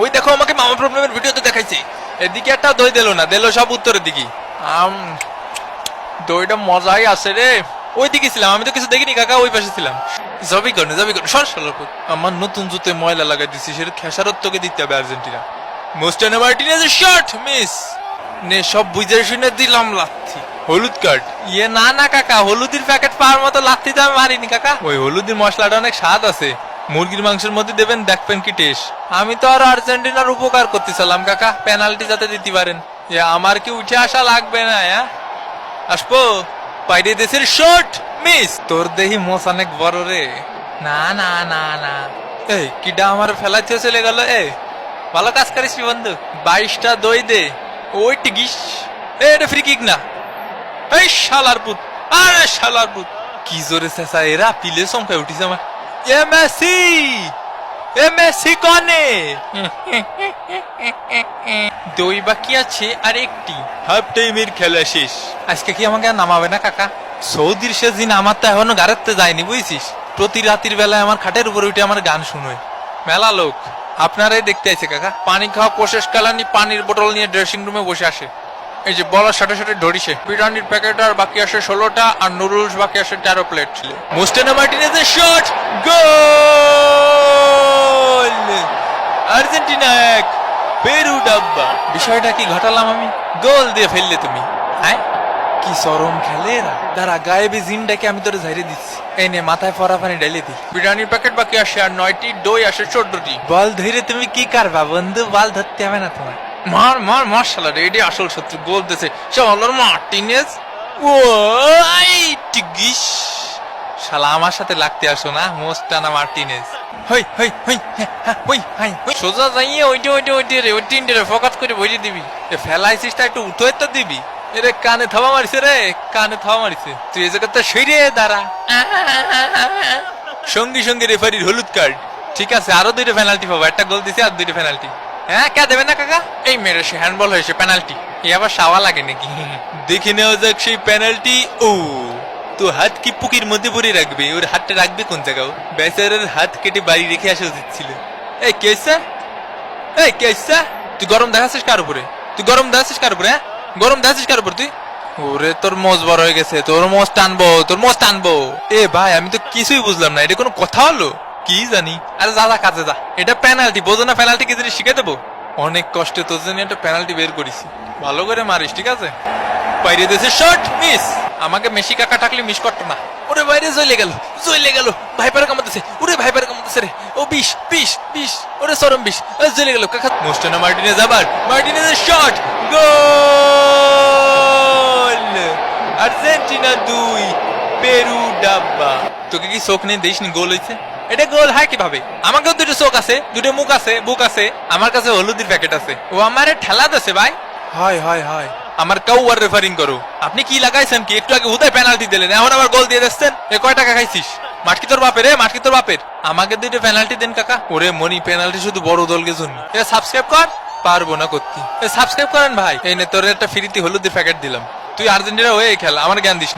ওই দেখো, আমাকে মামা প্রবলেমের ভিডিওতে দেখাইছে। এদিকে একটা দই দিল না, দিল সব উত্তরের দিকে। আম, দইটা মজাই আছে রে। ওই দিকে ছিলাম, আমি তো কিছু দেখিনি কাকা, ওই পাশে ছিলাম। জবি করনে জবি করনে সর সর। আমার নতুন জুতে ময়লা লাগাই দিছি, সেটা খেসারত তোকে দিতে হবে আর্জেন্টিনা। মোস্টানো মার্টিনেজের শট মিস নে, সব বুঝে শুনে দিলাম লাথি হলুদ কার্ড। ইয়ে না না কাকা হলুদের প্যাকেট পাওয়ার মতো লাথি তো আমি মারিনি কাকা। ওই হলুদের মশলাটা অনেক স্বাদ আছে। মুরগির মাংসের মধ্যে দেবেন দেখবেন কি টেস্ট আমি তো আর আর্জেন্টিনার উপকার করতেছিলাম কাকা পেনাল্টি যাতে দিতে পারেন। এ আমার কি উঠে আসা লাগবে না হ্যাঁ আসব। বাইরে দেশের শট মিস তোর দেহি মোস অনেক বড় রে। না না না না। এই কিডা আমার ফেলাতে চলে গেল এ। ভালো কাজ করিস বন্ধু। বাইশটা দই দে। ওই টিকিস। এটা ফ্রি কিক না। এই শালার পুত আরে শালার পুত কি জোরে চেঁচা এরা? পিলে চমকায় উঠিছে আমার। এ মেসি এ মেসি কনে? দই বাকি আছে আর একটি। হাফ টাইমের খেলা শেষ। আজকে কি আমাকে নামাবে না কাকা? সৌদির শেষ দিন আমার তো এখনও গাড়াতে যায়নি বুঝছিস? প্রতি রাতের বেলায় আমার খাটের উপরে উঠে আমার গান শুনোয়। মেলা লোক। আপনারাই দেখতে আছে কাকা। পানি খাওয়া কোশেষ কালানি পানির বোতল নিয়ে ড্রেসিং রুমে বসে আসে। এই যে বলার সাথে সাথে ধরিছে। বিরিয়ানির প্যাকেট আর বাকি আসে ষোলোটা আর নুডলস বাকি আসে তেরো প্লেট ছিল। মুস্টানা মার্টিনেজের শট গোল! আর্জেন্টিনা এক, পেরু ডাব্বা। বিষয়টা কি ঘটালাম আমি? গোল দিয়ে ফেললে তুমি। হ্যাঁ কি চরম খেলে এরা। দাঁড়া, গায়েবী জিনটাকে আমি তোরে ঝাইরে দিচ্ছি। এই নে, মাথায় ফরা পানি ডাইলে দি বিরিয়ানির প্যাকেট বাকি আসে আর নয়টি, দই আসে চোদ্দটি। বল ধরে তুমি কি করবা বন্ধু? বল ধরতে হবে না তোমার মার মার মার্শাল এটি আসল শত্রু গোল দিছে চলো মার্টিনেজ ও আই টিগিস। শালা আমার সাথে লাগতে আসো না মোস্টানা মার্টিনেজ হই হই হই হ্যাঁ, হ্যাঁ, হই হাই হই। সোজা যাইয়ে ওইটা ওইটা ওইটা রে ওই তিনটে রে ফোকাস করে বইয়ে দিবি। এ ফেলাইছিস তা একটু উঠোয় তো দিবি। এরে কানে থাবা মারিছে রে কানে থাবা মারিছে। তুই এই জায়গাতে সইরে দাঁড়া। সঙ্গী সঙ্গী রেফারির হলুদ কার্ড। ঠিক আছে আরও দুইটা পেনাল্টি পাবো একটা গোল দিছে আর দুইটা পেনাল্টি হ্যাঁ কে দেবে না কাকা? এই মেরে সে হ্যান্ডবল হয়েছে পেনাল্টি এ আবার সাওয়া লাগে নাকি? দেখে নেওয়া যাক সেই পেনাল্টি ও তো হাত কি পুকির মধ্যে ভরে রাখবে? ওর হাতটা রাখবে কোন জায়গাও বেচারের হাত কেটে বাড়ি রেখে আসা উচিত ছিল। এই কেসা এই কেসা তুই গরম দেখাচ্ছিস কার উপরে? তুই গরম দেখাচ্ছিস কার উপরে হ্যাঁ? গরম দেখাচ্ছিস কার উপর তুই? ওরে তোর মোজ বড় হয়ে গেছে তোর মোজ টানবো তোর মোজ টানবো। এ ভাই আমি তো কিছুই বুঝলাম না এটা কোনো কথা হলো? কি জানি? আরে যা যা, কাজে যা। এটা পেনাল্টি বোঝো না পেনাল্টি কি জিনিস শিখে দেবো? অনেক কষ্টে তোর জন্য একটা পেনাল্টি বের করেছি। ভালো করে মারিস, ঠিক আছে? বাইরে দেশে শট মিস আমাকে মেসি কাকা থাকলে মিস করতো না। ওরে বাইরে জইলে গেল জইলে গেল। ভাইপার কামাতেছে ওরে ভাইপার কামাতেছে রে। ও বিশ বিশ বিশ ওরে সরম বিশ ওরে জইলে গেল, কাকা। মোস্টানা মার্টিনেজ আবার, মার্টিনেজের শট গোল! আর্জেন্টিনা দুই, পেরু, ডাব্বা। তোকে কি চোখ নেই দেশনি গোল হইছে? এটা গোল হয় কীভাবে? আমাকেও দুটো চোখ আছে দুটো মুখ আছে বুক আছে আমার কাছে হলুদের প্যাকেট আছে। ও আমারে ঠেলা দেছে ভাই। হয় হয় হয়। আমার কাউ আর রেফারিং করো। আপনি কি লাগাইছেন কি? একটু আগে হুদায় পেনাল্টি দিলেন এখন আবার গোল দিয়ে দিচ্ছেন? এ কয় টাকা খাইছিস? মাটকি তোর বাপের রে? মাটকি তোর বাপের? আমাকে দুইটা পেনাল্টি দেন কাকা। ওরে মনি পেনাল্টি শুধু বড় দলকে জন্য। এ সাবস্ক্রাইব কর। পারব না করতে। এ সাবস্ক্রাইব করেন ভাই। এই নে তোর একটা ফ্রিতে হলুদের প্যাকেট দিলাম। তুই আর্জেন্টিনা হয়ে খেল আমার জ্ঞান দিস।